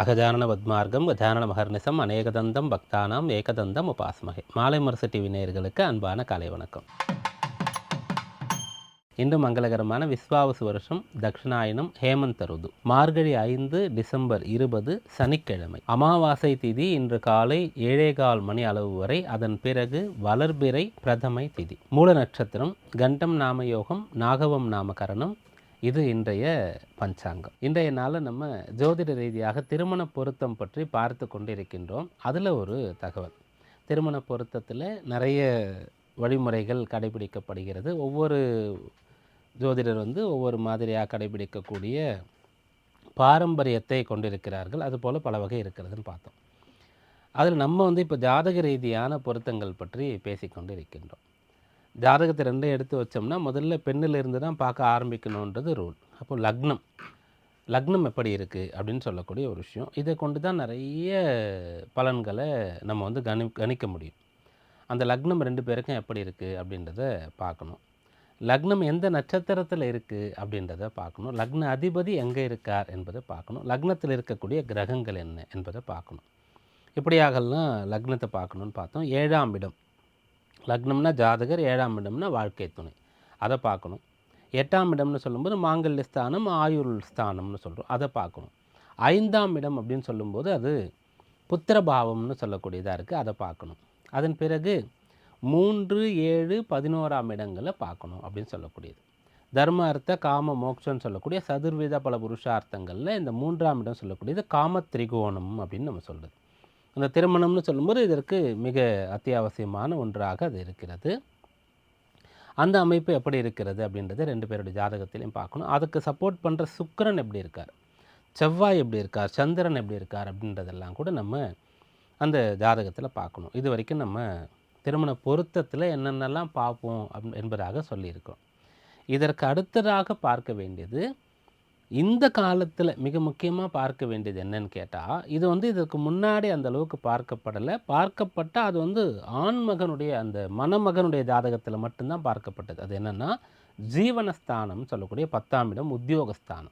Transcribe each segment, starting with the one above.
அகஜானன பத்மார்க்கம் கஜானன மகர்நிசம் அநேகதந்தம் பக்தானாம் ஏகதந்தம் உபாசமகை. மாலை மரசு டிவி நேயர்களுக்கு அன்பான காலை வணக்கம். இன்று மங்களகரமான விஸ்வாவசு வருஷம் தக்ஷிணாயனம் ஹேமந்த ருது. மார்கழி ஐந்து டிசம்பர் இருபது சனிக்கிழமை. அமாவாசை திதி இன்று காலை ஏழேகால் மணி அளவு வரை அதன் பிறகு வளர்பிறை பிரதமை திதி. மூல நட்சத்திரம் கண்டம் நாமயோகம் நாகவம் நாமகரணம் இது இன்றைய பஞ்சாங்கம். இன்றைய நாளில் நம்ம ஜோதிட ரீதியாக திருமண பொருத்தம் பற்றி பார்த்து கொண்டிருக்கின்றோம். அதில் ஒரு தகவல். திருமண பொருத்தத்தில் நிறைய வழிமுறைகள் கடைபிடிக்கப்படுகிறது. ஒவ்வொரு ஜோதிடர் வந்து ஒவ்வொரு மாதிரியாக கடைபிடிக்கக்கூடிய பாரம்பரியத்தை கொண்டிருக்கிறார்கள். அதுபோல் பல வகை இருக்கிறதுன்னு பார்த்தோம். அதில் நம்ம வந்து இப்போ ஜாதக ரீதியான பொருத்தங்கள் பற்றி பேசிக்கொண்டு இருக்கின்றோம் ஜாதகத்தை ரெண்டும் எடுத்து வச்சோம்னா முதல்ல பெண்ணிலிருந்து தான் பார்க்க ஆரம்பிக்கணுன்றது ரூல் அப்போ லக்னம். லக்னம் எப்படி இருக்குது அப்படின்னு சொல்லக்கூடிய ஒரு விஷயம். இதை கொண்டு தான் நிறைய பலன்களை நம்ம வந்து கணி கணிக்க முடியும். அந்த லக்னம் ரெண்டு பேருக்கும் எப்படி இருக்குது அப்படின்றத பார்க்கணும். லக்னம் எந்த நட்சத்திரத்தில் இருக்குது அப்படின்றத பார்க்கணும். லக்ன அதிபதி எங்கே இருக்கார் என்பதை பார்க்கணும். லக்னத்தில் இருக்கக்கூடிய கிரகங்கள் என்ன என்பதை பார்க்கணும். இப்படியாகலாம் லக்னத்தை பார்க்கணுன்னு பார்த்தோம். ஏழாம் இடம். லக்னம்னா ஜாதகர் ஏழாம் இடம்னா வாழ்க்கை துணை. அதை பார்க்கணும். எட்டாம் இடம்னு சொல்லும்போது மாங்கல்ய ஸ்தானம் ஆயுள் ஸ்தானம்னு சொல்கிறோம் அதை பார்க்கணும். ஐந்தாம் இடம் அப்படின்னு சொல்லும்போது அது புத்திரபாவம்னு சொல்லக்கூடியதாக இருக்குது அதை பார்க்கணும். அதன் பிறகு மூன்று ஏழு பதினோராம் இடங்களை பார்க்கணும் அப்படின்னு சொல்லக்கூடியது. தர்ம அர்த்த காம மோக்ஷன்னு சொல்லக்கூடிய சதுர்வித பல புருஷார்த்தங்களில் இந்த மூன்றாம் இடம் சொல்லக்கூடியது காம திரிகோணம் அப்படின்னு நம்ம சொல்கிறது அந்த திருமணம்னு சொல்லும்போது இதற்கு மிக அத்தியாவசியமான ஒன்றாக அது இருக்கிறது. அந்த அமைப்பு எப்படி இருக்கிறது அப்படின்றத ரெண்டு பேருடைய ஜாதகத்திலையும் பார்க்கணும். அதுக்கு சப்போர்ட் பண்ணுற சுக்கரன் எப்படி இருக்கார்? செவ்வாய் எப்படி இருக்கார்? சந்திரன் எப்படி இருக்கார்? அப்படின்றதெல்லாம் கூட நம்ம அந்த ஜாதகத்தில் பார்க்கணும். இது வரைக்கும் நம்ம திருமண பொருத்தத்தில் என்னென்னலாம் பார்ப்போம் அப் என்பதாக சொல்லியிருக்கோம் இதற்கு அடுத்ததாக பார்க்க வேண்டியது இந்த காலத்தில் மிக முக்கியமாக பார்க்க வேண்டியது என்னன்னு கேட்டால் இது வந்து இதற்கு முன்னாடி அந்த அளவுக்கு பார்க்கப்படலை. பார்க்கப்பட்டால் அது வந்து ஆண்மகனுடைய அந்த மணமகனுடைய ஜாதகத்தில் மட்டும்தான் பார்க்கப்பட்டது. அது என்னென்னா ஜீவனஸ்தானம் சொல்லக்கூடிய பத்தாம் இடம் உத்தியோகஸ்தானம்.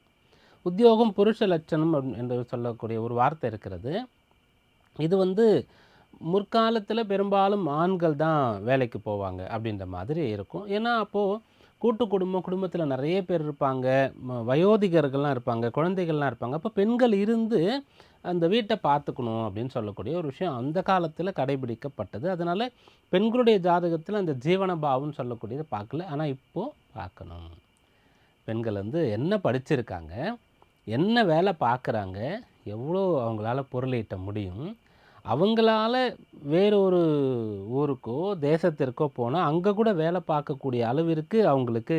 உத்தியோகம் புருஷ லட்சணம் அப்படி- என்று சொல்லக்கூடிய ஒரு வார்த்தை இருக்கிறது. இது வந்து முற்காலத்தில் பெரும்பாலும் ஆண்கள் தான் வேலைக்கு போவாங்க அப்படின்ற மாதிரி இருக்கும். ஏன்னா அப்போது கூட்டு குடும்பம் குடும்பத்தில் நிறைய பேர் இருப்பாங்க. வயோதிகர்கள்லாம் இருப்பாங்க குழந்தைகள்லாம் இருப்பாங்க. அப்போ பெண்கள் இருந்து அந்த வீட்டை பார்த்துக்கணும் அப்படின்னு சொல்லக்கூடிய ஒரு விஷயம் அந்த காலத்தில் கடைபிடிக்கப்பட்டது. அதனால் பெண்களுடைய ஜாதகத்தில் அந்த ஜீவன பாவம்னு சொல்லக்கூடியதை பார்க்கல. ஆனால் இப்போது பார்க்கணும். பெண்கள் வந்து என்ன படிச்சிருக்காங்க என்ன வேலை பார்க்குறாங்க எவ்வளோ அவங்களால பொருளீட்ட முடியும் அவங்களால வேறொரு ஊருக்கோ தேசத்திற்கோ போனால் அங்கே கூட வேலை பார்க்கக்கூடிய அளவிற்கு அவங்களுக்கு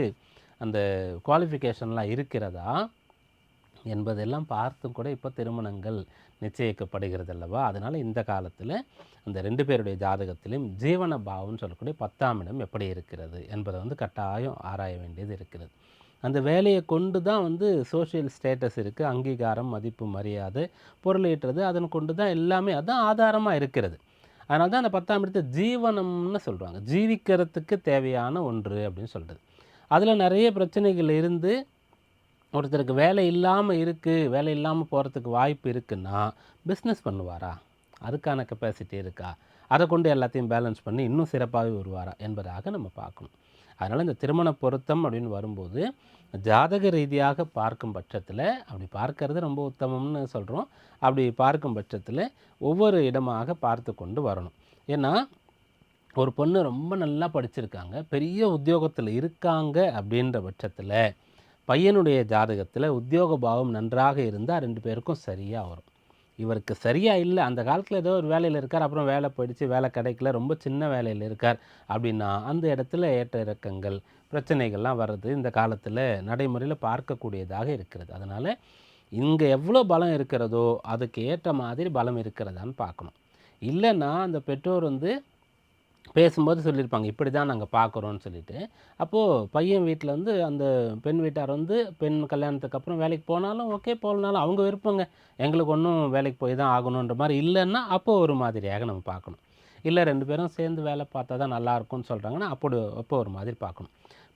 அந்த குவாலிஃபிகேஷன்லாம் இருக்கிறதா என்பதெல்லாம் பார்த்தும் கூட இப்போ திருமணங்கள் நிச்சயிக்கப்படுகிறது அல்லவா? அதனால் இந்த காலத்தில் அந்த ரெண்டு பேருடைய ஜாதகத்திலும் ஜீவன பாவம்னு சொல்லக்கூடிய பத்தாம் இடம் எப்படி இருக்கிறது என்பதை வந்து கட்டாயம் ஆராய வேண்டியது இருக்கிறது. அந்த வேலையை கொண்டு தான் வந்து சோஷியல் ஸ்டேட்டஸ் இருக்குது அங்கீகாரம் மதிப்பு மரியாதை பொருளீட்டுறது அதன் கொண்டு தான் எல்லாமே அதுதான் ஆதாரமாக இருக்கிறது. அதனால தான் அந்த பத்தாம் இடத்தை ஜீவனம்னு சொல்கிறாங்க ஜீவிக்கிறதுக்கு தேவையான ஒன்று அப்படின்னு சொல்கிறது அதில் நிறைய பிரச்சனைகள் இருந்து ஒருத்தருக்கு வேலை இல்லாமல் இருக்குது வேலை இல்லாமல் போகிறதுக்கு வாய்ப்பு இருக்குன்னா பிஸ்னஸ் பண்ணுவாரா? அதுக்கான கெப்பாசிட்டி இருக்கா? அதை கொண்டு எல்லாத்தையும் பேலன்ஸ் பண்ணி இன்னும் சிறப்பாகவே வருவாரா என்பதாக நம்ம பார்க்கணும். அதனால் இந்த திருமண பொருத்தம் அப்படின்னு வரும்போது ஜாதக ரீதியாக பார்க்கும் பட்சத்தில் அப்படி பார்க்கறது ரொம்ப உத்தமம்னு சொல்கிறோம் அப்படி பார்க்கும் பட்சத்தில் ஒவ்வொரு இடமாக பார்த்து கொண்டு வரணும். ஏன்னா ஒரு பொண்ணு ரொம்ப நல்லா படிச்சிருக்காங்க பெரிய உத்தியோகத்தில் இருக்காங்க அப்படின்ற பட்சத்தில் பையனுடைய ஜாதகத்தில் உத்தியோக பாவம் நன்றாக இருந்தால் ரெண்டு பேருக்கும் சரியாக வரும். இவருக்கு சரியாக இல்லை. அந்த காலத்தில் ஏதோ ஒரு வேலையில் இருக்கார். அப்புறம் வேலை போயிடுச்சு. வேலை கிடைக்கல. ரொம்ப சின்ன வேலையில் இருக்கார் அப்படின்னா அந்த இடத்துல ஏற்ற இறக்கங்கள் பிரச்சனைகள்லாம் வர்றது இந்த காலத்தில் நடைமுறையில் பார்க்கக்கூடியதாக இருக்கிறது. அதனால் இங்கே எவ்வளோ பலம் இருக்கிறதோ அதுக்கு ஏற்ற மாதிரி பலம் இருக்கிறதான்னு பார்க்கணும். இல்லைன்னா அந்த பெற்றோர் வந்து பேசும்போது சொல்லியிருப்பாங்க இப்படி தான் நாங்கள் பார்க்குறோன்னு சொல்லிட்டு. அப்போது பையன் வீட்டில் வந்து அந்த பெண் வீட்டார் வந்து பெண் கல்யாணத்துக்கு அப்புறம் வேலைக்கு போனாலும் ஓகே போகலனாலும் அவங்க விருப்பங்க. எங்களுக்கு ஒன்றும் வேலைக்கு போய் தான் ஆகணுன்ற மாதிரி இல்லைன்னா அப்போது ஒரு மாதிரியாக நம்ம பார்க்கணும். இல்லை ரெண்டு பேரும் சேர்ந்து வேலை பார்த்தா தான் நல்லாயிருக்கும்னு சொல்கிறாங்கன்னா அப்போ அப்போ ஒரு மாதிரி பார்க்கணும்.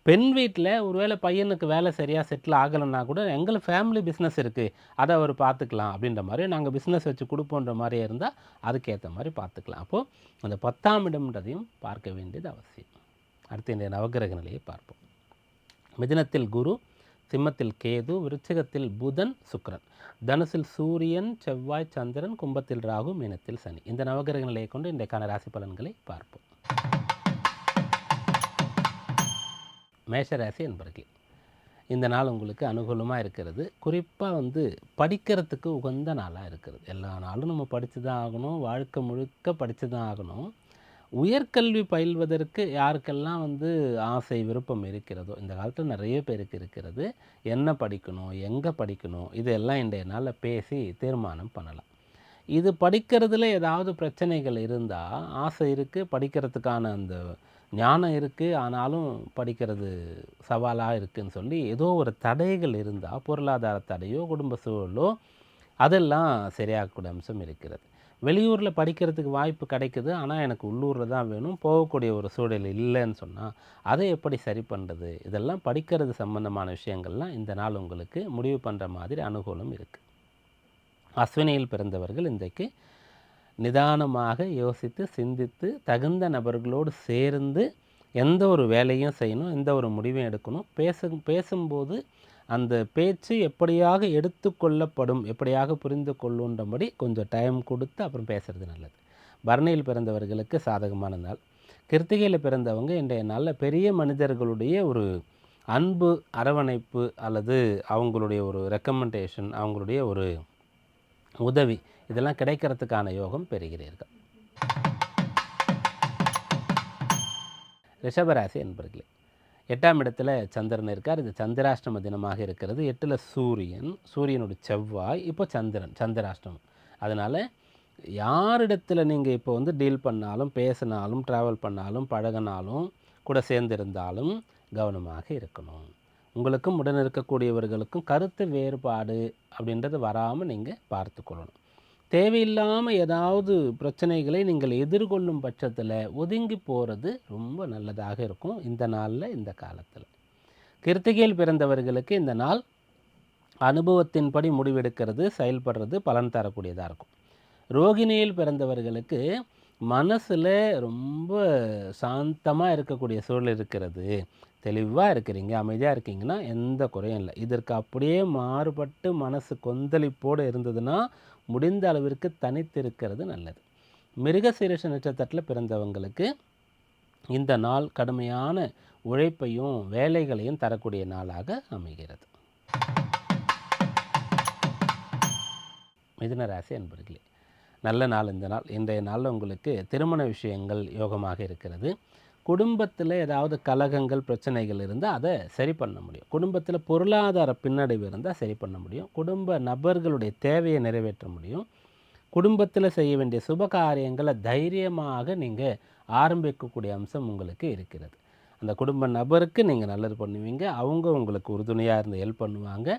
பெண் வீட்டில் ஒருவேளை பையனுக்கு வேலை சரியாக செட்டில் ஆகலைன்னா கூட எங்களுக்கு ஃபேமிலி பிஸ்னஸ் இருக்குது அதை அவர் பார்த்துக்கலாம் அப்படின்ற மாதிரி நாங்கள் பிஸ்னஸ் வச்சு கொடுப்போன்ற மாதிரி இருந்தால் அதுக்கேற்ற மாதிரி பார்த்துக்கலாம் அப்போது அந்த பத்தாம் இடம்ன்றதையும் பார்க்க வேண்டியது அவசியம். அடுத்து இந்த நவகிரக நிலையை பார்ப்போம். மிதினத்தில் குரு சிம்மத்தில் கேது விருச்சிகத்தில் புதன் சுக்கரன். தனுசில் சூரியன் செவ்வாய் சந்திரன் கும்பத்தில் ராகு மீனத்தில் சனி. இந்த நவகிரக நிலையை கொண்டு இன்றைக்கான ராசி பலன்களை பார்ப்போம். மேஷராசி என்பர்கள் இந்த நாள் உங்களுக்கு அனுகூலமாக இருக்கிறது. குறிப்பாக வந்து படிக்கிறதுக்கு உகந்த நாளாக இருக்கிறது. எல்லா நாளும் நம்ம படித்து தான் ஆகணும். வாழ்க்கை முழுக்க படித்து தான் ஆகணும். உயர்கல்வி பயில்வதற்கு யாருக்கெல்லாம் வந்து ஆசை விருப்பம் இருக்கிறதோ இந்த காலத்தில் நிறைய பேருக்கு இருக்கிறது. என்ன படிக்கணும் எங்கே படிக்கணும் இதெல்லாம் இன்றைய நாளில் பேசி தீர்மானம் பண்ணலாம். இது படிக்கிறதுல ஏதாவது பிரச்சனைகள் இருந்தால் ஆசை இருக்குது படிக்கிறதுக்கான அந்த ஞானம் இருக்குது ஆனாலும் படிக்கிறது சவாலாக இருக்குதுன்னு சொல்லி ஏதோ ஒரு தடைகள் இருந்தால் பொருளாதார தடையோ குடும்ப சூழலோ அதெல்லாம் சரியாகக்கூடிய அம்சம் இருக்கிறது. வெளியூரில் படிக்கிறதுக்கு வாய்ப்பு கிடைக்குது ஆனால் எனக்கு உள்ளூரில் தான் வேணும் போகக்கூடிய ஒரு சூழல் இல்லைன்னு சொன்னால் அதை எப்படி சரி பண்ணுறது இதெல்லாம் படிக்கிறது சம்பந்தமான விஷயங்கள்லாம் இந்த நாள் உங்களுக்கு முடிவு பண்ணுற மாதிரி அனுகூலம் இருக்குது அஸ்வினியில் பிறந்தவர்கள் இன்றைக்கு நிதானமாக யோசித்து சிந்தித்து தகுந்த நபர்களோடு சேர்ந்து எந்த ஒரு வேலையும் செய்யணும் எந்த ஒரு முடிவையும் எடுக்கணும். பேச பேசும்போது அந்த பேச்சு எப்படியாக எடுத்துக்கொள்ளப்படும் எப்படியாக புரிந்து கொள்ளுன்றபடி கொஞ்சம் டைம் கொடுத்து அப்புறம் பேசுகிறது நல்லது. பரணியில் பிறந்தவர்களுக்கு சாதகமான நாள். கிருத்திகையில் பிறந்தவங்க இன்றைய நாளில் பெரிய மனிதர்களுடைய ஒரு அன்பு அரவணைப்பு அல்லது அவங்களுடைய ஒரு ரெக்கமெண்டேஷன் அவங்களுடைய ஒரு உதவி இதெல்லாம் கிடைக்கிறதுக்கான யோகம் பெறுகிறீர்கள். ரிஷபராசி என்பர்களே எட்டாம் இடத்துல சந்திரன் இருக்கார். இது சந்திராஷ்டம தினமாக இருக்கிறது. எட்டில் சூரியன் சூரியனுடைய செவ்வாய் இப்போ சந்திரன் சந்திராஷ்டமம். அதனால் யாரிடத்தில் நீங்கள் இப்போ வந்து டீல் பண்ணாலும் பேசினாலும் ட்ராவல் பண்ணாலும் பழகினாலும் கூட சேர்ந்திருந்தாலும் கவனமாக இருக்கணும். உங்களுக்கும் உடன் இருக்கக்கூடியவர்களுக்கும் கருத்து வேறுபாடு அப்படின்றது வராமல் நீங்கள் பார்த்துக்கொள்ளணும். தேவையில்லாமல் ஏதாவது பிரச்சனைகளை நீங்கள் எதிர்கொள்ளும் பட்சத்தில் ஒதுங்கி போகிறது ரொம்ப நல்லதாக இருக்கும் இந்த நாளில் இந்த காலத்தில். கிருத்திகையில் பிறந்தவர்களுக்கு இந்த நாள் அனுபவத்தின்படி முடிவெடுக்கிறது செயல்படுறது பலன் தரக்கூடியதாக இருக்கும். ரோகிணியில் பிறந்தவர்களுக்கு மனசில் ரொம்ப சாந்தமாக இருக்கக்கூடிய சூழல் இருக்கிறது. தெளிவாக இருக்கிறீங்க அமைதியாக இருக்கீங்கன்னா எந்த குறையும் இல்லை. இதற்கு அப்படியே மாறுபட்டு மனசு கொந்தளிப்போடு இருந்ததுன்னா முடிந்த அளவிற்கு தனித்திருக்கிறது நல்லது. மிருகசீரஷ நட்சத்திரத்தில் பிறந்தவங்களுக்கு இந்த நாள் கடுமையான உழைப்பையும் வேலைகளையும் தரக்கூடிய நாளாக அமைகிறது. மிதுன ராசி அன்பர்களே நல்ல நாள் இந்த நாள். இன்றைய நாளில் உங்களுக்கு திருமண விஷயங்கள் யோகமாக இருக்கிறது. குடும்பத்தில் ஏதாவது கலகங்கள் பிரச்சனைகள் இருந்தால் அதை சரி பண்ண முடியும். குடும்பத்தில் பொருளாதார பின்னடைவு இருந்தால் சரி பண்ண முடியும். குடும்ப நபர்களுடைய தேவையை நிறைவேற்ற முடியும். குடும்பத்தில் செய்ய வேண்டிய சுப காரியங்களை தைரியமாக நீங்கள் ஆரம்பிக்கக்கூடிய அம்சம் உங்களுக்கு இருக்கிறது. அந்த குடும்ப நபருக்கு நீங்கள் நல்லது பண்ணுவீங்க. அவங்க உங்களுக்கு உறுதுணையாக இருந்து ஹெல்ப் பண்ணுவாங்க.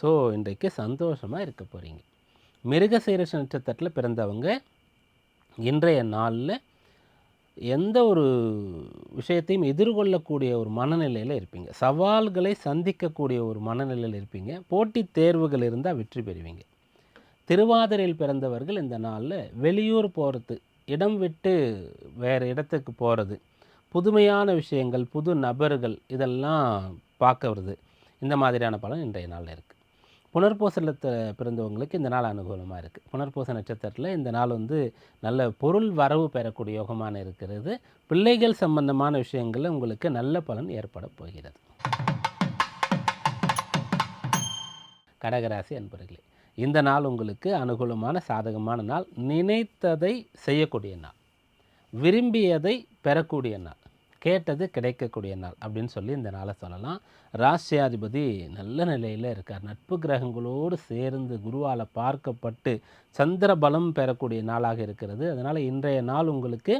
ஸோ இன்றைக்கு சந்தோஷமாக இருக்க போகிறீங்க மிருகசீரச நட்சத்திரத்தில் பிறந்தவங்க இன்றைய நாளில் எந்த ஒரு விஷயத்தையும் எதிர்கொள்ளக்கூடிய ஒரு மனநிலையில் இருப்பீங்க. சவால்களை சந்திக்கக்கூடிய ஒரு மனநிலையில் இருப்பீங்க. போட்டித் தேர்வுகள் இருந்தால் வெற்றி பெறுவீங்க. திருவாதிரையில் பிறந்தவர்கள் இந்த நாளில் வெளியூர் போகிறது இடம் விட்டு வேறு இடத்துக்கு போகிறது புதுமையான விஷயங்கள் புது நபர்கள் இதெல்லாம் பார்க்க வருது. இந்த மாதிரியான பலன் இன்றைய நாளில் இருக்குது புனர்பூசலத்தில் பிறந்தவங்களுக்கு இந்த நாள் அனுகூலமாக இருக்குது புனர்பூச நட்சத்திரத்தில் இந்த நாள் வந்து நல்ல பொருள் வரவு பெறக்கூடிய யோகமான இருக்கிறது. பிள்ளைகள் சம்பந்தமான விஷயங்களில் உங்களுக்கு நல்ல பலன் ஏற்பட போகிறது. கடகராசி அன்பர்களே இந்த நாள் உங்களுக்கு அனுகூலமான சாதகமான நாள். நினைத்ததை செய்யக்கூடிய நாள். விரும்பியதை பெறக்கூடிய நாள். கேட்டது கிடைக்கக்கூடிய நாள் அப்படின்னு சொல்லி இந்த நாளை சொல்லலாம். ராசியாதிபதி நல்ல நிலையில் இருக்கார். நட்பு கிரகங்களோடு சேர்ந்து குருவால் பார்க்கப்பட்டு சந்திர பலம் பெறக்கூடிய நாளாக இருக்கிறது. அதனால் இன்றைய நாள் உங்களுக்கு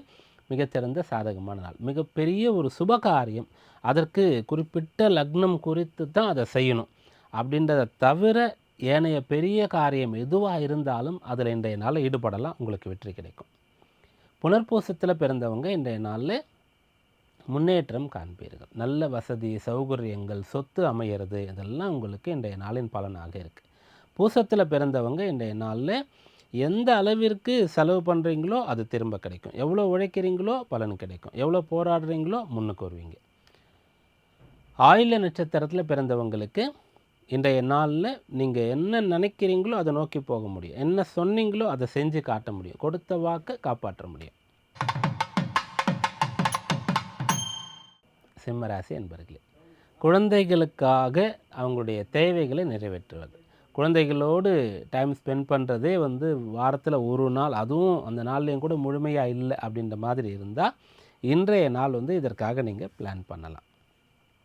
மிகச்சிறந்த சாதகமான நாள். மிகப்பெரிய ஒரு சுபகாரியம் அதற்கு குறிப்பிட்ட லக்னம் குறித்து தான் அதை செய்யணும். அப்படின்றத தவிர ஏனைய பெரிய காரியம் எதுவாக இருந்தாலும் அதில் இன்றைய நாளில் ஈடுபடலாம். உங்களுக்கு வெற்றி கிடைக்கும். புனர்பூசத்தில் பிறந்தவங்க இன்றைய நாளில் முன்னேற்றம் காண்பீர்கள். நல்ல வசதி சௌகரியங்கள் சொத்து அமையிறது இதெல்லாம் உங்களுக்கு இன்றைய நாளின் பலனாக இருக்குது பூசத்தில் பிறந்தவங்க இன்றைய நாளில் எந்த அளவிற்கு செலவு பண்ணுறீங்களோ அது திரும்ப கிடைக்கும். எவ்வளோ உழைக்கிறீங்களோ பலன் கிடைக்கும். எவ்வளோ போராடுறீங்களோ முன்னுக்கு வருவீங்க. ஆயுள நட்சத்திரத்தில் பிறந்தவங்களுக்கு இன்றைய நாளில் நீங்கள் என்ன நினைக்கிறீங்களோ அதை நோக்கி போக முடியும். என்ன சொன்னீங்களோ அதை செஞ்சு காட்ட முடியும். கொடுத்த வாக்கை காப்பாற்ற முடியும். சிம்மராசி என்பர்களே குழந்தைகளுக்காக அவங்களுடைய தேவைகளை நிறைவேற்றுவது. குழந்தைகளோடு டைம் ஸ்பெண்ட் பண்ணுறதே வந்து வாரத்தில் ஒரு நாள் அதுவும் அந்த நாள்லேயும் கூட முழுமையாக இல்லை அப்படின்ற மாதிரி இருந்தால் இன்றைய நாள் வந்து இதற்காக நீங்கள் பிளான் பண்ணலாம்.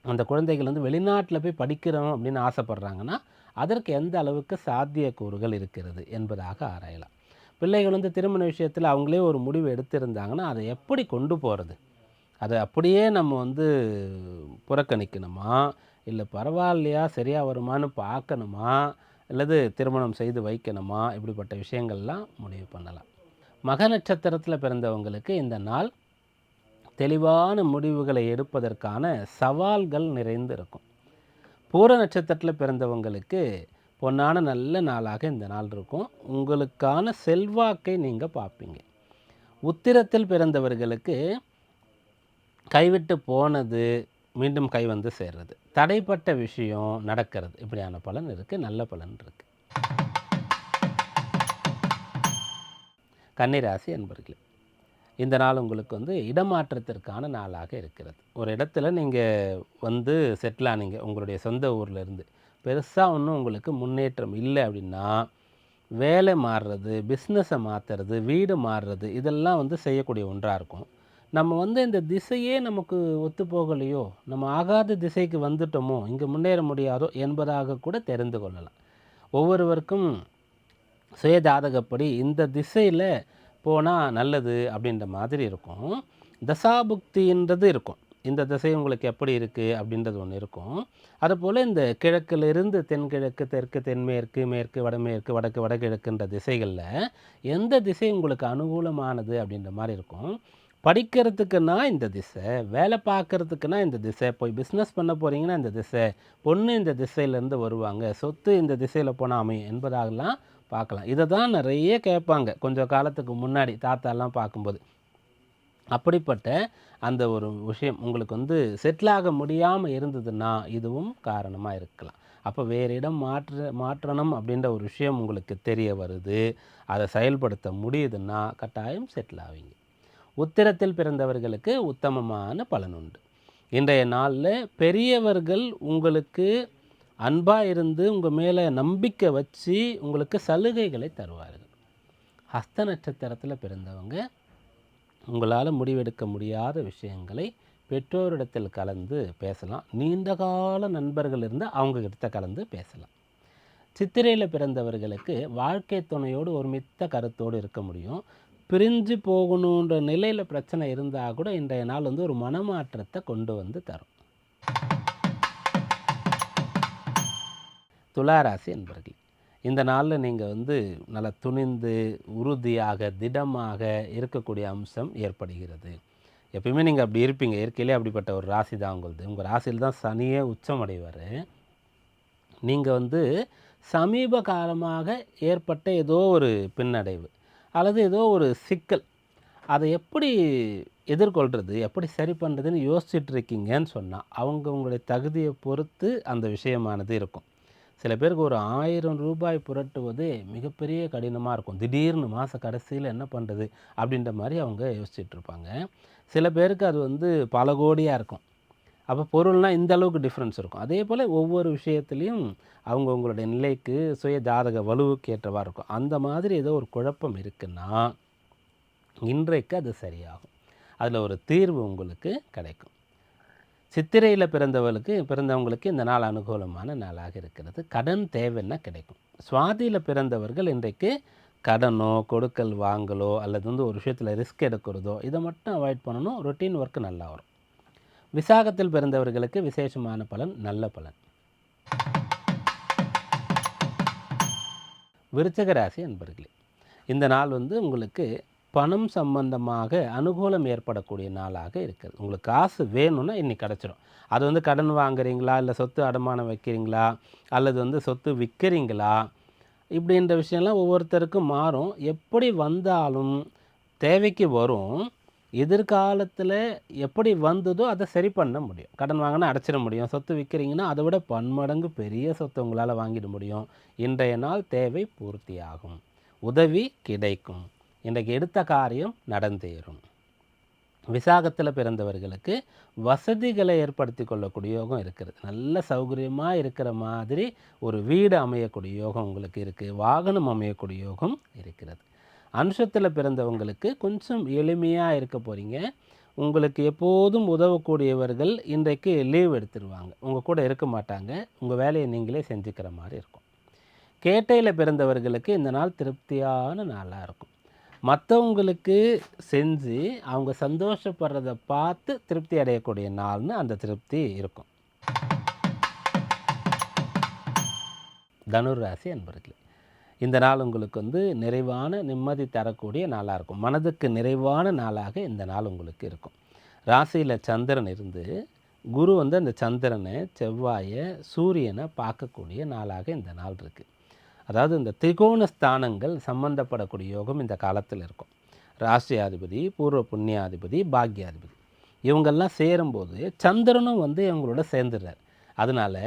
அந்த குழந்தைகள் வந்து வெளிநாட்டில் போய் படிக்கிறோம் அப்படின்னு ஆசைப்பட்றாங்கன்னா அதற்கு எந்த அளவுக்கு சாத்தியக்கூறுகள் இருக்கிறது என்பதாக ஆராயலாம். பிள்ளைகள் வந்து திருமண விஷயத்தில் அவங்களே ஒரு முடிவு எடுத்திருந்தாங்கன்னா அதை எப்படி கொண்டு போகிறது அதை அப்படியே நம்ம வந்து புறக்கணிக்கணுமா? இல்லை பரவாயில்லையா? சரியாக வருமானு பார்க்கணுமா? அல்லது திருமணம் செய்து வைக்கணுமா? இப்படிப்பட்ட விஷயங்கள்லாம் முடிவு பண்ணலாம். மக நட்சத்திரத்தில் பிறந்தவங்களுக்கு இந்த நாள் தெளிவான முடிவுகளை எடுப்பதற்கான சவால்கள் நிறைந்து இருக்கும். பூர நட்சத்திரத்தில் பிறந்தவங்களுக்கு பொன்னான நல்ல நாளாக இந்த நாள் இருக்கும். உங்களுக்கான செல்வாக்கை நீங்கள் பார்ப்பீங்க. உத்திரத்தில் பிறந்தவர்களுக்கு கைவிட்டு போனது மீண்டும் கை வந்து சேர்றது. தடைப்பட்ட விஷயம் நடக்கிறது. இப்படியான பலன் இருக்குது நல்ல பலன் இருக்குது கன்னிராசி என்பர்களே இந்த நாள் உங்களுக்கு வந்து இடமாற்றத்திற்கான நாளாக இருக்கிறது. ஒரு இடத்துல நீங்கள் வந்து செட்டில் ஆனீங்க. உங்களுடைய சொந்த ஊர்லேருந்து பெருசாக ஒன்றும் உங்களுக்கு முன்னேற்றம் இல்லை அப்படின்னா வேலை மாறுறது பிஸ்னஸை மாற்றுறது வீடு மாறுறது இதெல்லாம் வந்து செய்யக்கூடிய ஒன்றாக இருக்கும். நம்ம வந்து இந்த திசையே நமக்கு ஒத்து போகலையோ நம்ம ஆகாத திசைக்கு வந்துட்டோமோ இங்கே முன்னேற முடியாதோ என்பதாக கூட தெரிந்து கொள்ளலாம். ஒவ்வொருவருக்கும் சுயஜாதகப்படி இந்த திசையில் போனால் நல்லது அப்படின்ற மாதிரி இருக்கும். தசாபுக்தின்றது இருக்கும். இந்த திசை உங்களுக்கு எப்படி இருக்குது அப்படின்றது ஒன்று இருக்கும். அதுபோல் இந்த கிழக்கிலிருந்து தென்கிழக்கு தெற்கு தென்மேற்கு மேற்கு வடமேற்கு வடக்கு வடகிழக்குன்ற திசைகளில் எந்த திசை உங்களுக்கு அனுகூலமானது அப்படின்ற மாதிரி இருக்கும். படிக்கிறதுக்குன்னா இந்த திசை வேலை பார்க்குறதுக்குன்னா இந்த திசை போய் பிஸ்னஸ் பண்ண போகிறீங்கன்னா இந்த திசை பொண்ணு இந்த திசையிலேருந்து வருவாங்க சொத்து இந்த திசையில் போனால் அமையும் என்பதாகலாம் பார்க்கலாம். இதை தான் நிறைய கேட்பாங்க. கொஞ்சம் காலத்துக்கு முன்னாடி தாத்தாலாம் பார்க்கும்போது. அப்படிப்பட்ட அந்த ஒரு விஷயம் உங்களுக்கு வந்து செட்டில் ஆக முடியாமல் இருந்ததுன்னா இதுவும் காரணமாக இருக்கலாம். அப்போ வேறு இடம் மாற்ற மாற்றணும் அப்படின்ற ஒரு விஷயம் உங்களுக்கு தெரிய வருது. அதை செயல்படுத்த முடியுதுன்னா கட்டாயம் செட்டில் ஆவீங்க. உத்திரத்தில் பிறந்தவர்களுக்கு உத்தமமான பலன் உண்டு இன்றைய நாளில் பெரியவர்கள் உங்களுக்கு அன்பாக இருந்து உங்கள் மேலே நம்பிக்கை வச்சு உங்களுக்கு சலுகைகளை தருவார்கள். ஹஸ்த நட்சத்திரத்தில் பிறந்தவங்க உங்களால் முடிவெடுக்க முடியாத விஷயங்களை பெற்றோரிடத்தில் கலந்து பேசலாம். நீண்ட கால நண்பர்கள் இருந்தால் அவங்கக்கிட்ட கலந்து பேசலாம். சித்திரையில் பிறந்தவர்களுக்கு வாழ்க்கை துணையோடு ஒரு மித்த கருத்தோடு இருக்க முடியும். பிரிஞ்சு போகணுன்ற நிலையில் பிரச்சனை இருந்தால் கூட இன்றைய நாள் வந்து ஒரு மனமாற்றத்தை கொண்டு வந்து தரும். துளாராசி என்பர்கள் இந்த நாளில் நீங்கள் வந்து நல்லா துணிந்து உறுதியாக திடமாக இருக்கக்கூடிய அம்சம் ஏற்படுகிறது. எப்பயுமே நீங்கள் அப்படி இருப்பீங்க. இயற்கையிலே அப்படிப்பட்ட ஒரு ராசி தான் உங்களுது. உங்கள் ராசியில் தான் சனியே உச்சமடைவார் நீங்கள் வந்து சமீப காலமாக ஏற்பட்ட ஏதோ ஒரு பின்னடைவு. அல்லது ஏதோ ஒரு சிக்கல். அதை எப்படி எதிர்கொள்கிறது எப்படி சரி பண்ணுறதுன்னு யோசிச்சுட்டு இருக்கீங்கன்னு சொன்னால் அவங்க உங்களுடைய தகுதியை பொறுத்து அந்த விஷயமானது இருக்கும். சில பேருக்கு ஒரு ஆயிரம் ரூபாய் புரட்டுவது மிகப்பெரிய கடினமாக இருக்கும். திடீர்னு மாத கடைசியில் என்ன பண்ணுறது அப்படின்ற மாதிரி அவங்க யோசிச்சுட்டு இருப்பாங்க சில பேருக்கு அது வந்து பல கோடியாக இருக்கும். அப்போ பொருள்னால் இந்த அளவுக்கு டிஃப்ரென்ஸ் இருக்கும். அதே போல் ஒவ்வொரு விஷயத்துலேயும் அவங்கவுங்களுடைய நிலைக்கு சுய ஜாதக வலுவுக்கு ஏற்றவாக இருக்கும். அந்த மாதிரி ஏதோ ஒரு குழப்பம் இருக்குன்னா இன்றைக்கு அது சரியாகும். அதில் ஒரு தீர்வு உங்களுக்கு கிடைக்கும். சித்திரையில் பிறந்தவர்களுக்கு பிறந்தவங்களுக்கு இந்த நாள் அனுகூலமான நாளாக இருக்கிறது. கடன் தேவைன்னா கிடைக்கும். சுவாதியில் பிறந்தவர்கள் இன்றைக்கு கடனோ கொடுக்கல் வாங்கலோ அல்லது வந்து ஒரு விஷயத்தில் ரிஸ்க் எடுக்கிறதோ இதை மட்டும் அவாய்ட் பண்ணணும். ரொட்டீன் ஒர்க்கு நல்லா வரும். விசாகத்தில் பிறந்தவர்களுக்கு விசேஷமான பலன் நல்ல பலன். விருச்சக ராசி அன்பர்களே இந்த நாள் வந்து உங்களுக்கு பணம் சம்பந்தமாக அனுகூலம் ஏற்படக்கூடிய நாளாக இருக்குது. உங்களுக்கு காசு வேணும்னா இன்னைக்கு கிடச்சிரும். அது வந்து கடன் வாங்குறீங்களா இல்லை சொத்து அடமானம் வைக்கிறீங்களா அல்லது வந்து சொத்து விற்கிறீங்களா இப்படின்ற விஷயம்லாம் ஒவ்வொருத்தருக்கும் மாறும். எப்படி வந்தாலும் தேவைக்கு வரும். எதிர்காலத்தில் எப்படி வந்ததோ அதை சரி பண்ண முடியும். கடன் வாங்கினா அடைச்சிட முடியும். சொத்து விற்கிறீங்கன்னா அதை விட பன்மடங்கு பெரிய சொத்து உங்களால் வாங்கிட முடியும். இன்றைய நாள் தேவை பூர்த்தியாகும். உதவி கிடைக்கும். இன்றைக்கு எடுத்த காரியம் நடந்தேறும். விசாகத்தில் பிறந்தவர்களுக்கு வசதிகளை ஏற்படுத்தி கொள்ளக்கூடிய யோகம் இருக்கிறது. நல்ல சௌகரியமாக இருக்கிற மாதிரி ஒரு வீடு அமையக்கூடிய யோகம் உங்களுக்கு இருக்குது வாகனம் அமையக்கூடிய யோகம் இருக்கிறது. அனுஷத்தில் பிறந்தவங்களுக்கு கொஞ்சம் எளிமையாக இருக்க போகிறீங்க உங்களுக்கு எப்போதும் உதவக்கூடியவர்கள் இன்றைக்கு லீவ் எடுத்துருவாங்க. உங்கள் கூட இருக்க மாட்டாங்க. உங்கள் வேலையை நீங்களே செஞ்சுக்கிற மாதிரி இருக்கும். கேட்டையில் பிறந்தவர்களுக்கு இந்த நாள் திருப்தியான நாளாக இருக்கும். மற்றவங்களுக்கு செஞ்சு அவங்க சந்தோஷப்படுறத பார்த்து திருப்தி அடையக்கூடிய நாள்னு அந்த திருப்தி இருக்கும். தனுர் ராசி அன்பர்களே இந்த நாள் உங்களுக்கு வந்து நிறைவான நிம்மதி தரக்கூடிய நாளாக இருக்கும். மனதுக்கு நிறைவான நாளாக இந்த நாள் உங்களுக்கு இருக்கும். ராசியில் சந்திரன் இருந்து குரு வந்து அந்த சந்திரனை செவ்வாயை சூரியனை பார்க்கக்கூடிய நாளாக இந்த நாள் இருக்குது அதாவது இந்த திரிகோண ஸ்தானங்கள் சம்பந்தப்படக்கூடிய யோகம் இந்த காலத்தில் இருக்கும். ராசியாதிபதி பூர்வ புண்ணியாதிபதி பாக்யாதிபதி. இவங்கெல்லாம் சேரும்போது சந்திரனும் வந்து இவங்களோட சேர்ந்துடுறார். அதனால்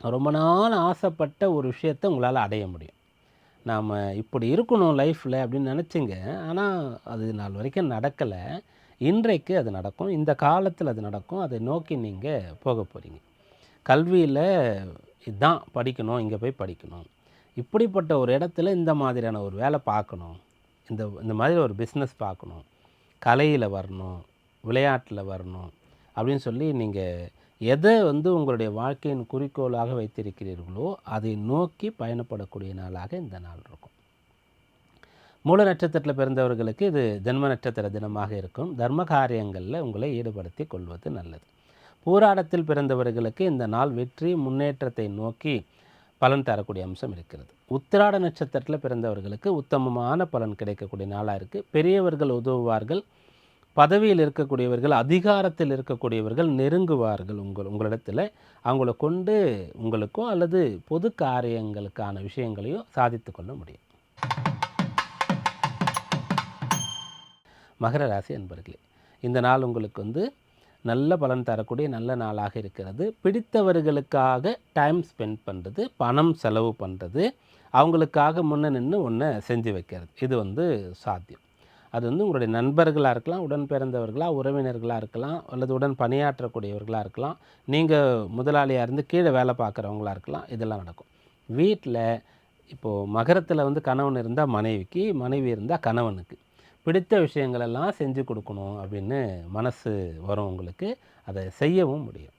ரொம்ப நாள் ஆசைப்பட்ட ஒரு விஷயத்தை உங்களால் அடைய முடியும். நாம் இப்படி இருக்கணும் லைஃப்பில் அப்படின்னு நினச்சிங்க. ஆனால் அது நாள் வரைக்கும் நடக்கலை. இன்றைக்கு அது நடக்கும். இந்த காலத்தில் அது நடக்கும். அதை நோக்கி நீங்கள் போக போகிறீங்க கல்வியில் இதுதான் படிக்கணும். இங்கே போய் படிக்கணும். இப்படிப்பட்ட ஒரு இடத்துல இந்த மாதிரியான ஒரு வேலை பார்க்கணும். இந்த இந்த மாதிரி ஒரு பிஸ்னஸ் பார்க்கணும். கலையில் வரணும். விளையாட்டில் வரணும். அப்படின்னு சொல்லி நீங்கள் எதை வந்து உங்களுடைய வாழ்க்கையின் குறிக்கோளாக வைத்திருக்கிறீர்களோ அதை நோக்கி பயணப்படக்கூடிய நாளாக இந்த நாள் இருக்கும். மூல நட்சத்திரத்தில் பிறந்தவர்களுக்கு இது ஜென்ம நட்சத்திர தினமாக இருக்கும். தர்ம காரியங்களில் உங்களை ஈடுபடுத்தி கொள்வது நல்லது. பூராடத்தில் பிறந்தவர்களுக்கு இந்த நாள் வெற்றி முன்னேற்றத்தை நோக்கி பலன் தரக்கூடிய அம்சம் இருக்கிறது. உத்திராட நட்சத்திரத்தில் பிறந்தவர்களுக்கு உத்தமமான பலன் கிடைக்கக்கூடிய நாளாக இருக்குது பெரியவர்கள் உதவுவார்கள். பதவியில் இருக்கக்கூடியவர்கள் அதிகாரத்தில் இருக்கக்கூடியவர்கள் நெருங்குவார்கள் உங்கள் உங்களிடத்தில். அவங்கள கொண்டு உங்களுக்கோ அல்லது பொது காரியங்களுக்கான விஷயங்களையோ சாதித்து கொள்ள முடியும். மகர ராசி அன்பர்களே இந்த நாள் உங்களுக்கு வந்து நல்ல பலன் தரக்கூடிய நல்ல நாளாக இருக்கிறது. பிடித்தவர்களுக்காக டைம் ஸ்பெண்ட் பண்ணுறது பணம் செலவு பண்ணுறது அவங்களுக்காக முன்ன நின்று ஒன்று செஞ்சு வைக்கிறது. இது வந்து சாத்தியம். அது வந்து உங்களுடைய நண்பர்களாக இருக்கலாம் உடன் பிறந்தவர்களாக உறவினர்களாக இருக்கலாம் அல்லது உடன் பணியாற்றக்கூடியவர்களாக இருக்கலாம் நீங்கள் முதலாளியாக இருந்து கீழே வேலை பார்க்குறவங்களா இருக்கலாம் இதெல்லாம் நடக்கும். வீட்டில் இப்போது மகரத்தில் வந்து கணவன் இருந்தால் மனைவிக்கு மனைவி இருந்தால் கணவனுக்கு. பிடித்த விஷயங்களெல்லாம் செஞ்சு கொடுக்கணும் அப்படின்னு மனசு வரும் உங்களுக்கு. அதை செய்யவும் முடியும்.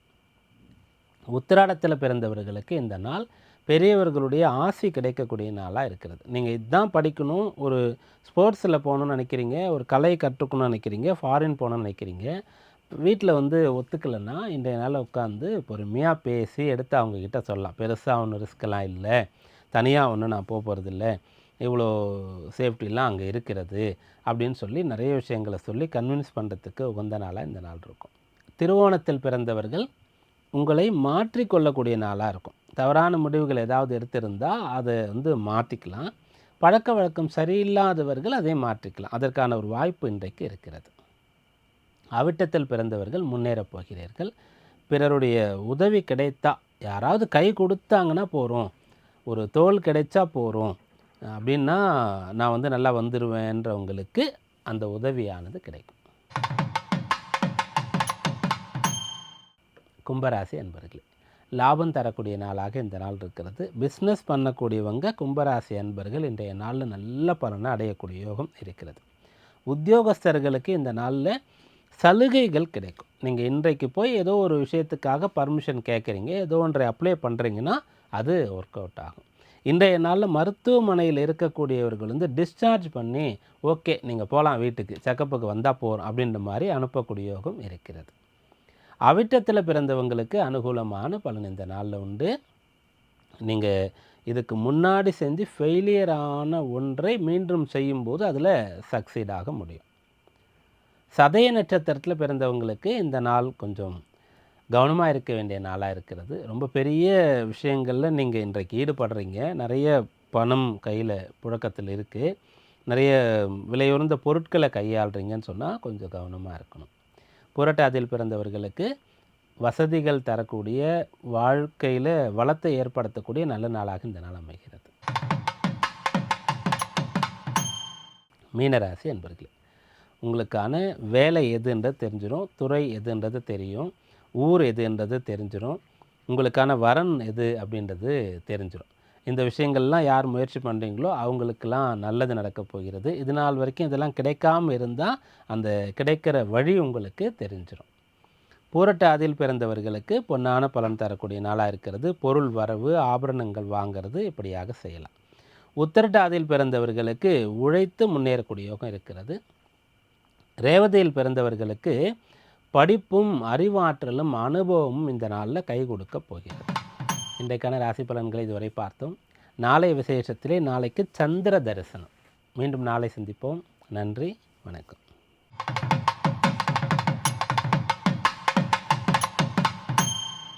உத்திராடத்தில் பிறந்தவர்களுக்கு இந்த நாள் பெரியவர்களுடைய ஆசி கிடைக்கக்கூடிய நாளாக இருக்கிறது. நீங்கள் இதுதான் படிக்கணும் ஒரு ஸ்போர்ட்ஸில் போகணும்னு நினைக்கிறீங்க ஒரு கலை கற்றுக்கணும்னு நினைக்கிறீங்க ஃபாரின் போகணும்னு நினைக்கிறீங்க வீட்டில் வந்து ஒத்துக்கலைன்னா இன்றைய நாள் உட்காந்து பொறுமையாக பேசி எடுத்து அவங்கக்கிட்ட சொல்லலாம். பெருசாக ஒன்றும் ரிஸ்க்கெல்லாம் இல்லை. தனியாக ஒன்றும் நான் போக போகிறதில்ல இவ்வளோ சேஃப்டிலாம் அங்கே இருக்கிறது அப்படின்னு சொல்லி நிறைய விஷயங்களை சொல்லி கன்வின்ஸ் பண்ணுறதுக்கு உகந்த நாளாக இந்த நாள் இருக்கும். திருவோணத்தில் பிறந்தவர்கள் உங்களை மாற்றிக்கொள்ளக்கூடிய நாளாக இருக்கும். தவறான முடிவுகள் ஏதாவது எடுத்திருந்தால் அதை வந்து மாற்றிக்கலாம் பழக்க வழக்கம் சரியில்லாதவர்கள் அதை மாற்றிக்கலாம். அதற்கான ஒரு வாய்ப்பு இன்றைக்கு இருக்கிறது. அவிட்டத்தில் பிறந்தவர்கள் முன்னேறப் போகிறீர்கள். பிறருடைய உதவி கிடைத்தா யாராவது கை கொடுத்தாங்கன்னா போகிறோம் ஒரு தோல் கிடைச்சா போகிறோம் அப்படின்னா நான் வந்து நல்லா வந்துடுவேன்றவங்களுக்கு அந்த உதவியானது கிடைக்கும். கும்பராசி அன்பர்களே லாபம் தரக்கூடிய நாளாக இந்த நாள் இருக்கிறது. பிஸ்னஸ் பண்ணக்கூடியவங்க கும்பராசி அன்பர்கள் இன்றைய நாளில் நல்ல பலனை அடையக்கூடிய யோகம் இருக்கிறது. உத்தியோகஸ்தர்களுக்கு இந்த நாளில் சலுகைகள் கிடைக்கும். நீங்கள் இன்றைக்கு போய் ஏதோ ஒரு விஷயத்துக்காக பர்மிஷன் கேட்குறீங்க ஏதோ ஒன்றை அப்ளை பண்ணுறீங்கன்னா அது ஒர்க் அவுட் ஆகும். இன்றைய நாளில் மருத்துவமனையில் இருக்கக்கூடியவர்கள் வந்து டிஸ்சார்ஜ் பண்ணி ஓகே நீங்கள் போகலாம் வீட்டுக்கு செக்கப்புக்கு வந்தால் போகிறோம் அப்படின்ற மாதிரி அனுப்பக்கூடிய யோகம் இருக்கிறது. அவிட்டத்தில் பிறந்தவங்களுக்கு அனுகூலமான பலன் இந்த நாளில் உண்டு. நீங்கள் இதுக்கு முன்னாடி செஞ்சு ஃபெயிலியர் ஆன ஒன்றை மீண்டும் செய்யும்போது அதில் சக்சீட் ஆக முடியும். சதய நட்சத்திரத்தில் பிறந்தவங்களுக்கு இந்த நாள் கொஞ்சம் கவனமாக இருக்க வேண்டிய நாளாக இருக்கிறது. ரொம்ப பெரிய விஷயங்களில் நீங்கள் இன்றைக்கு ஈடுபடுறீங்க. நிறைய பணம் கையில் புழக்கத்தில் இருக்குது நிறைய விலையுறந்த பொருட்களை கையாளுறீங்கன்னு சொன்னால் கொஞ்சம் கவனமாக இருக்கணும். புரட்டாதியில் பிறந்தவர்களுக்கு வசதிகள் தரக்கூடிய வாழ்க்கையில் வளத்தை ஏற்படுத்தக்கூடிய நல்ல நாளாக இந்த நாள் அமைகிறது. மீனராசி என்பர்களே உங்களுக்கான வேலை எதுன்றது தெரிஞ்சிடும் துறை எதுன்றது தெரியும் ஊர் எதுன்றது தெரிஞ்சிடும் உங்களுக்கான வரன் எது அப்படின்றது தெரிஞ்சிடும் இந்த விஷயங்கள்லாம் யார் முயற்சி பண்ணுறீங்களோ அவங்களுக்கெல்லாம் நல்லது நடக்கப் போகிறது. இது நாள் வரைக்கும் இதெல்லாம் கிடைக்காம இருந்தால் அந்த கிடைக்கிற வழி உங்களுக்கு தெரிஞ்சிடும் பூரட்டாதியில் பிறந்தவர்களுக்கு பொன்னான பலன் தரக்கூடிய நாளாக இருக்கிறது. பொருள் வரவு ஆபரணங்கள் வாங்கிறது இப்படியாக செய்யலாம். உத்திரட்டாதியில் பிறந்தவர்களுக்கு உழைத்து முன்னேறக்கூடிய யோகம் இருக்கிறது. ரேவதியில் பிறந்தவர்களுக்கு படிப்பும் அறிவாற்றலும் அனுபவமும் இந்த நாளில் கை கொடுக்க போகிறது. இன்றைக்கான ராசி பலன்களை இதுவரை பார்த்தோம். நாளை விசேஷத்திலே நாளைக்கு சந்திர தரிசனம். மீண்டும் நாளை சந்திப்போம். நன்றி வணக்கம்.